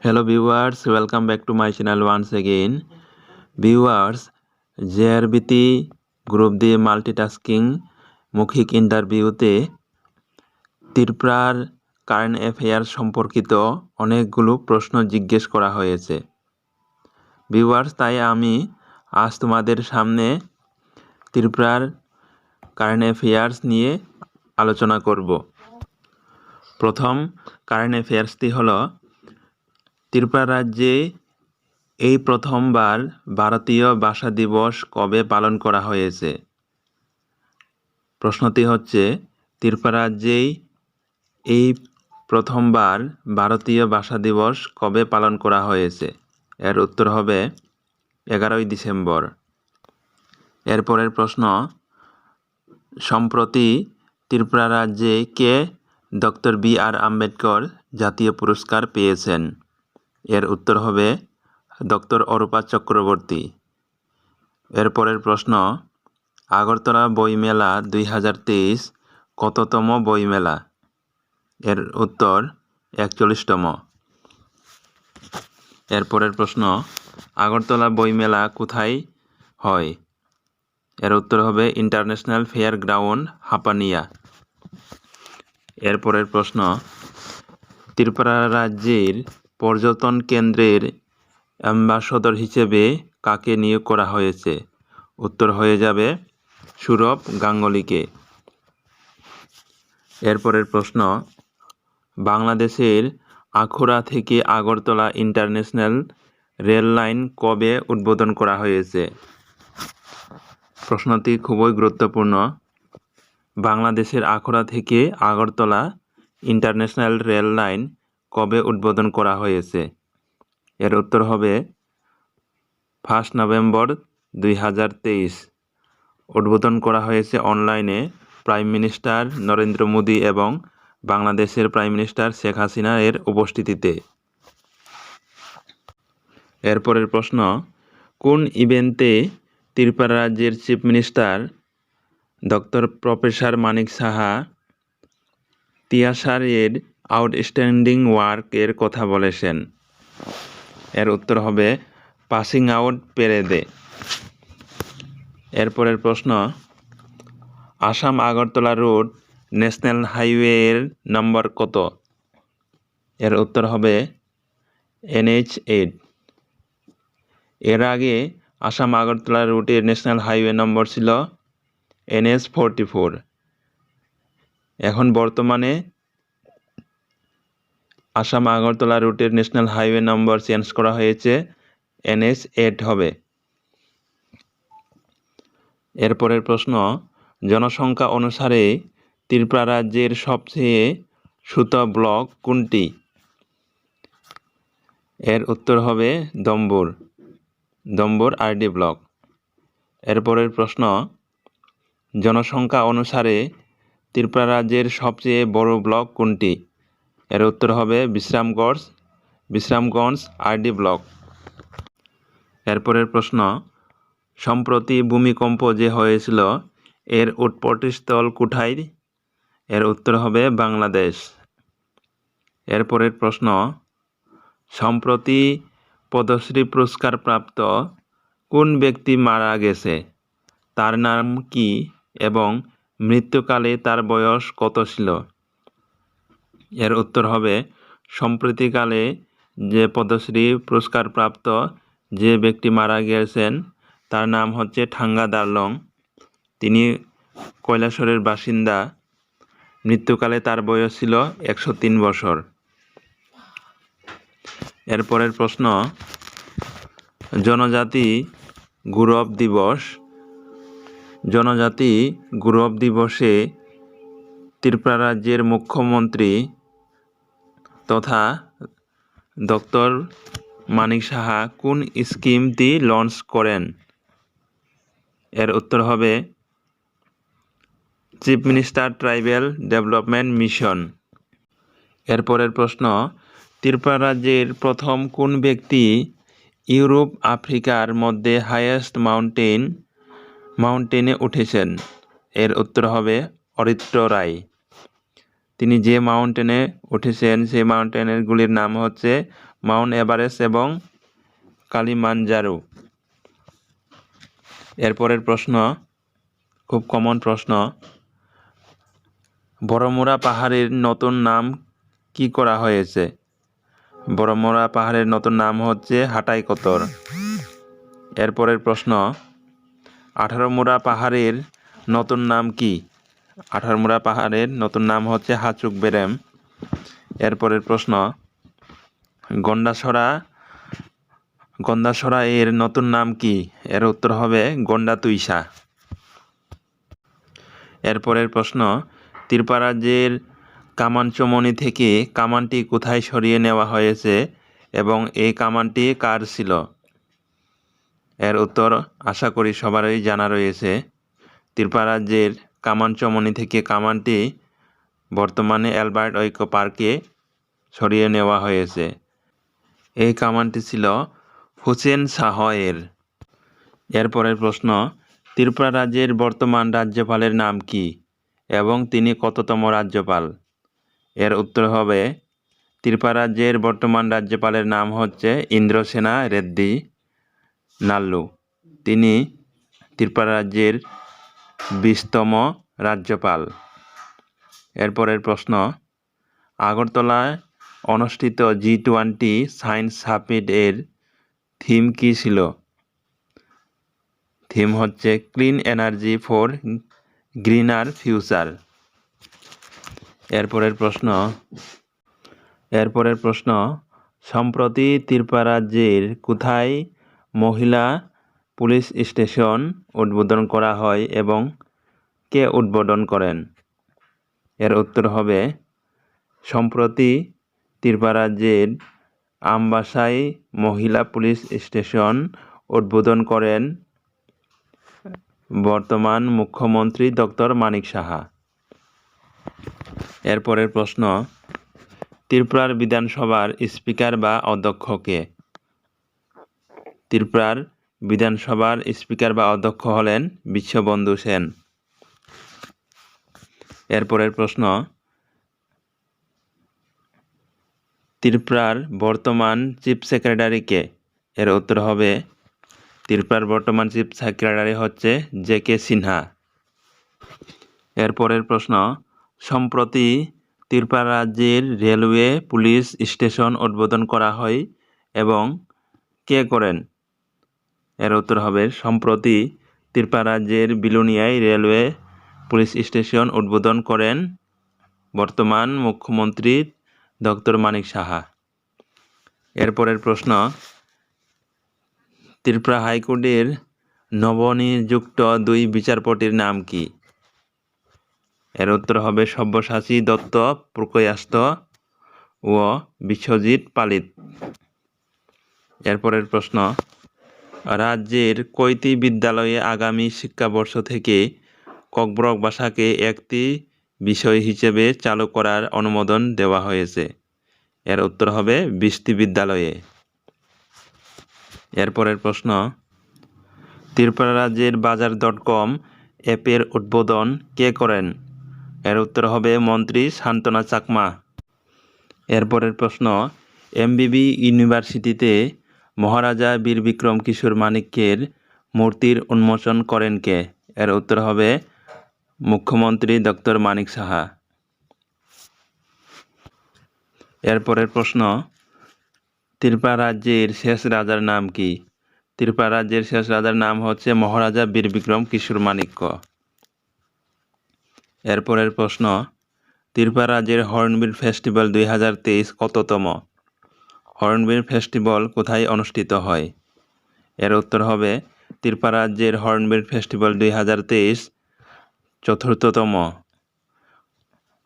Hello viewers, welcome back to my channel once again. Viewers, JRBT group D multitasking মৌখিক ইন্টারভিউতে ত্রিপুরার current affair সম্পর্কিত অনেকগুলো প্রশ্ন জিজ্ঞেস করা হয়েছে। ভিউয়ার্স তাই আমি আজ তোমাদের সামনে ত্রিপুরার কারেন্ট অ্যাফেয়ার্স নিয়ে আলোচনা করব। প্রথম কারেন্ট অ্যাফেয়ার্সটি হলো ত্রিপুরা রাজ্যে এই প্রথমবার ভারতীয় ভাষা দিবস কবে পালন করা হয়েছে? প্রশ্নটি হচ্ছে, ত্রিপুরা রাজ্যেই এই প্রথমবার ভারতীয় ভাষা দিবস কবে পালন করা হয়েছে? এর উত্তর হবে এগারোই ডিসেম্বর। এরপরের প্রশ্ন, সম্প্রতি ত্রিপুরা রাজ্যে কে ডক্টর বি আর আম্বেদকর জাতীয় পুরস্কার পেয়েছেন? এর উত্তর হবে ডক্টর অরূপা চক্রবর্তী। এরপরের প্রশ্ন, আগরতলা বইমেলা দুই হাজার তেইশ কততম বইমেলা? এর উত্তর একচল্লিশতম। এরপরের প্রশ্ন, আগরতলা বইমেলা কোথায় হয়? এর উত্তর হবে ইন্টারন্যাশনাল ফেয়ার গ্রাউন্ড হাপানিয়া এরপরের প্রশ্ন, ত্রিপুরা রাজ্যের পর্যটন কেন্দ্রের অ্যাম্বাসডর হিসেবে কাকে নিয়োগ করা হয়েছে? উত্তর হয়ে যাবে সুরভ গাঙ্গুলিকে। এরপরের প্রশ্ন, বাংলাদেশের আখড়া থেকে আগরতলা ইন্টারন্যাশনাল রেল লাইন কবে উদ্বোধন করা হয়েছে? প্রশ্নটি খুবই গুরুত্বপূর্ণ। বাংলাদেশের আখড়া থেকে আগরতলা ইন্টারন্যাশনাল রেল লাইন কবে উদ্বোধন করা হয়েছে? এর উত্তর হবে ফার্স্ট নভেম্বর দুই হাজার তেইশ। উদ্বোধন করা হয়েছে অনলাইনে প্রাইম মিনিস্টার নরেন্দ্র মোদী এবং বাংলাদেশের প্রাইম মিনিস্টার শেখ হাসিনা এর উপস্থিতিতে। এরপরের প্রশ্ন, কোন ইভেন্টে ত্রিপুরা রাজ্যের chief minister doctor professor Manik Saha তিয়াসার এর আউটস্ট্যান্ডিং ওয়ার্ক এর কথা বলেছেন। এর উত্তর হবে, পাসিং আউট পেরেদে এরপরের প্রশ্ন, আসাম আগরতলা রোড ন্যাশনাল হাইওয়ের নম্বর কত? এর উত্তর হবে, এনএইচ এইট। এর আগে আসাম আগরতলা রুটের ন্যাশনাল হাইওয়ে নম্বর ছিল এনএস ফোরটি ফোর। এখন বর্তমানে আসাম আগরতলা রুটের ন্যাশনাল হাইওয়ে নম্বর চেঞ্জ করা হয়েছে। এনএস এইট হবে। এরপরের প্রশ্ন, জনসংখ্যা অনুসারে ত্রিপুরা রাজ্যের সবচেয়ে সুত ব্লক কোনটি? এর উত্তর হবে দম্বুর দম্বুর আরডি ব্লক। এরপরের প্রশ্ন, জনসংখ্যা অনুসারে ত্রিপুরা রাজ্যের সবচেয়ে বড় ব্লক কোনটি? এর উত্তর হবে বিশ্রামগঞ্জ বিশ্রামগঞ্জ আরডি ব্লক। এরপরের প্রশ্ন, সম্প্রতি ভূমিকম্প যে হয়েছিল, এর উৎপত্তিস্থল কোথায়? এর উত্তর হবে বাংলাদেশ। এরপরের প্রশ্ন, সম্প্রতি পদ্মশ্রী পুরস্কার প্রাপ্ত কোন ব্যক্তি মারা গেছে? তার নাম কি এবং মৃত্যুকালে তার বয়স কত ছিল? এর উত্তর হবে, সম্প্রতিকালে যে পদ্মশ্রী পুরস্কার প্রাপ্ত যে ব্যক্তি মারা গিয়েছেন, তার নাম হচ্ছে ঠাঙ্গা দারলং। তিনি কৈলাসরের বাসিন্দা। মৃত্যুকালে তার বয়স ছিল একশো তিন বছর। এরপরের প্রশ্ন, জনজাতি গৌরব দিবস। জনজাতি গৌরব দিবসে ত্রিপুরা রাজ্যের মুখ্যমন্ত্রী তথা ডক্টর মানিক সাহা কোন স্কিমটি লঞ্চ করেন? এর উত্তর হবে chief minister tribal development mission এরপরের প্রশ্ন, ত্রিপুরা রাজ্যের প্রথম কোন ব্যক্তি ইউরোপ, আফ্রিকার মধ্যে হাইয়েস্ট মাউন্টেন মাউন্টেনে উঠেছেন? এর উত্তর হবে অরিত্র রায়। তিনি যে মাউন্টেনে উঠেছেন, সেই মাউন্টেনগুলির নাম হচ্ছে মাউন্ট এভারেস্ট এবং কালিমানজারো এরপরের প্রশ্ন, খুব কমন প্রশ্ন, বড়মুড়া পাহাড়ের নতুন নাম কি করা হয়েছে? বড়মুড়া পাহাড়ের নতুন নাম হচ্ছে হাটাই কতর। এরপরের প্রশ্ন আঠারো আঠারোমুড়া পাহাড়ের নতুন নাম কি? আঠারোমুড়া পাহাড়ের নতুন নাম হচ্ছে হাচুক বেরেম এরপরের প্রশ্ন, গন্ডাসরা গন্ডাসরা এর নতুন নাম কি? এর উত্তর হবে গন্ডা তুইসা এরপরের প্রশ্ন ত্রিপুরা রাজ্যের কামানচমনি থেকে কামানটি কোথায় সরিয়ে নেওয়া হয়েছে এবং এই কামানটি কার ছিল? এর উত্তর আশা করি সবারই জানা রয়েছে। ত্রিপুরা রাজ্যের কামানচমনি থেকে কামানটি বর্তমানে অ্যালবার্ট ঐক্য পার্কে সরিয়ে নেওয়া হয়েছে। এই কামানটি ছিল হুসেন শাহ এর এরপরের প্রশ্ন, ত্রিপুরা রাজ্যের বর্তমান রাজ্যপালের নাম কি এবং তিনি কততম রাজ্যপাল? এর উত্তর হবে, ত্রিপুরা রাজ্যের বর্তমান রাজ্যপালের নাম হচ্ছে ইন্দ্রসেনা রেড্ডি নাল্লু। তিনি ত্রিপুরা রাজ্যের বিশতম রাজ্যপাল। এরপরের প্রশ্ন, আগরতলায় অনুষ্ঠিত জি টোয়েন্টি সায়েন্স সামিট এর থিম কী ছিল? থিম হচ্ছে clean energy for greener future. এরপরের প্রশ্ন এরপরের প্রশ্ন, সম্প্রতি ত্রিপুরা রাজ্যের কোথায় মহিলা পুলিশ স্টেশন উদ্বোধন করা হয় এবং কে উদ্বোধন করেন? এর উত্তর হবে, সম্প্রতি ত্রিপুরা আমবাসায় মহিলা পুলিশ স্টেশন উদ্বোধন করেন বর্তমান মুখ্যমন্ত্রী ডক্টর মানিক সাহা। এরপরের প্রশ্ন, ত্রিপুরার বিধানসভার স্পিকার বা অধ্যক্ষকে ত্রিপুরার বিধানসভার স্পিকার বা অধ্যক্ষ হলেন বিশ্ববন্ধু সেন। এরপরের প্রশ্ন, ত্রিপুরার বর্তমান চিফ সেক্রেটারি কে? এর উত্তর হবে, ত্রিপুরার বর্তমান চিফ সেক্রেটারি হচ্ছে জে কে সিনহা। এরপরের প্রশ্ন, সম্প্রতি ত্রিপুরা রাজ্যের রেলওয়ে পুলিশ স্টেশন উদ্বোধন করা হয় এবং কে করেন? এর উত্তর হবে, সম্প্রতি ত্রিপুরা রাজ্যের বিলুনিয়ায় রেলওয়ে পুলিশ স্টেশন উদ্বোধন করেন বর্তমান মুখ্যমন্ত্রী ডক্টর মানিক সাহা। এরপরের প্রশ্ন, ত্রিপুরা হাইকোর্টের নবনিযুক্ত দুই বিচারপতির নাম কি? এর উত্তর হবে, সব্যসাচী দত্ত, প্রকয়াস্ত ও বিশ্বজিৎ পালিত। এরপরের প্রশ্ন রাজ্যের কয়টি বিদ্যালয়ে আগামী শিক্ষাবর্ষ থেকে ককবরক ভাষাকে একটি বিষয় হিসেবে চালু করার অনুমোদন দেওয়া হয়েছে? এর উত্তর হবে বিশটি বিদ্যালয়ে। এরপরের প্রশ্ন, ত্রিপুরা রাজ্যের বাজার ডট কম অ্যাপের উদ্বোধন কে করেন? এর উত্তর হবে মন্ত্রী শান্তনা চাকমা। এরপরের প্রশ্ন, এমবিবি ইউনিভার্সিটিতে মহারাজা বীর বিক্রম কিশোর মানিক্যের মূর্তির উন্মোচন করেন কে? এর উত্তর হবে মুখ্যমন্ত্রী ডক্টর মানিক সাহা। এরপরের প্রশ্ন ত্রিপুরা রাজ্যের শেষ রাজার নাম কি? ত্রিপুরা রাজ্যের শেষ রাজার নাম হচ্ছে মহারাজা বীর বিক্রম কিশোর মাণিক্য এরপরের প্রশ্ন ত্রিপুরা রাজ্যের হর্নবিল ফেস্টিভ্যাল দুই হাজার তেইশ কততম? হর্নবিল ফেস্টিভ্যাল কোথায় অনুষ্ঠিত হয়? এর উত্তর হবে ত্রিপুরা রাজ্যের হর্নবিল ফেস্টিভ্যাল দুই হাজার তেইশ চতুর্থতম।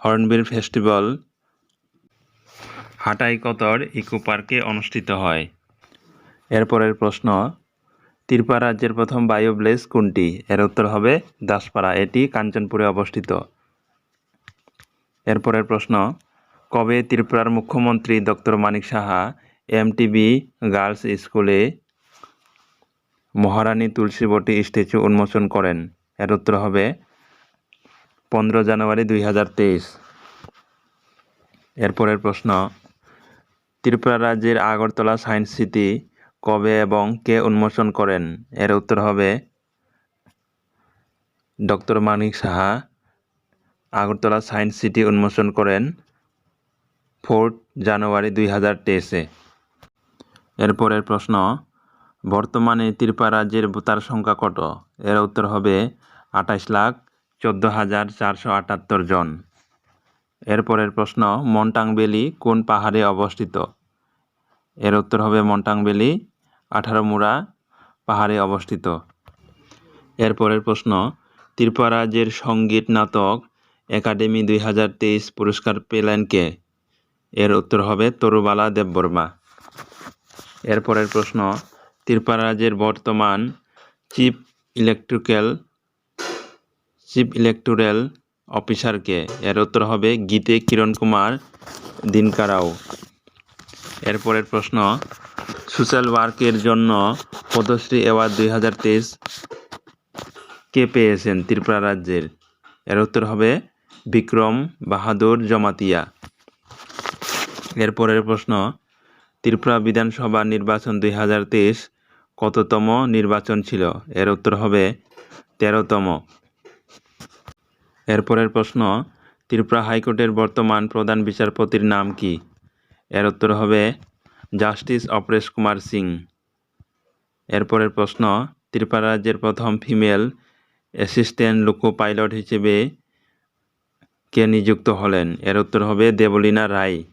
হর্নবিল ফেস্টিভ্যাল হাটাইকতর ইকো পার্কে অনুষ্ঠিত হয়। এরপরের প্রশ্ন ত্রিপুরা রাজ্যের প্রথম বায়োব্লেস কোনটি? এর উত্তর হবে দাসপাড়া, এটি কাঞ্চনপুরে অবস্থিত। এরপরের প্রশ্ন কবে ত্রিপুরার মুখ্যমন্ত্রী doctor Manik Saha MTB girls স্কুলে মহারানী তুলসীবটি স্ট্যাচু উন্মোচন করেন? এর উত্তর হবে পনেরো জানুয়ারি দুই হাজার তেইশ। এরপরের প্রশ্ন, ত্রিপুরা রাজ্যের আগরতলা সায়েন্স সিটি কবে এবং কে উন্মোচন করেন? এর উত্তর হবে doctor Manik Saha Agartala science city উন্মোচন করেন ফোর্থ জানুয়ারি দুই হাজার তেইশে। এরপরের প্রশ্ন, বর্তমানে ত্রিপুরা রাজ্যের ভোটার সংখ্যা কত? এর উত্তর হবে আঠাশ লাখ চোদ্দ হাজার চারশো আটাত্তর জন। এরপরের প্রশ্ন মন্টাং ভ্যালি কোন পাহাড়ে অবস্থিত? এর উত্তর হবে মন্টাং ভ্যালি আঠারো মুড়া পাহাড়ে অবস্থিত। এরপরের প্রশ্ন, ত্রিপুরা রাজ্যের সংগীত নাটক একাডেমি দুই হাজার তেইশ পুরস্কার পেলেন কে? এর উত্তর হবে তরুবালা দেববর্মা। এরপরের প্রশ্ন ত্রিপুরা রাজ্যের বর্তমান chief electrical, chief electoral officer কে? এর উত্তর হবে গীতে কিরণ কুমার, দিনকারাও। এরপরের প্রশ্ন সোশ্যাল ওয়ার্কের জন্য পদ্মশ্রী অ্যাওয়ার্ড দুই হাজার তেইশ কে পেয়েছেন ত্রিপুরা রাজ্যের? এর উত্তর হবে বিক্রম বাহাদুর জমাতিয়া। এরপরের প্রশ্ন, ত্রিপুরা বিধানসভা নির্বাচন দুই হাজার তেইশ কততম নির্বাচন ছিল? এর উত্তর হবে তেরোতম। এরপরের প্রশ্ন, ত্রিপুরা হাইকোর্টের বর্তমান প্রধান বিচারপতির নাম কি? এর উত্তর হবে জাস্টিস অপরেশ কুমার সিং। এরপরের প্রশ্ন, ত্রিপুরা রাজ্যের প্রথম ফিমেল অ্যাসিস্ট্যান্ট লোকো পাইলট হিসেবে কে নিযুক্ত হলেন? এর উত্তর হবে দেবলীনা রায়।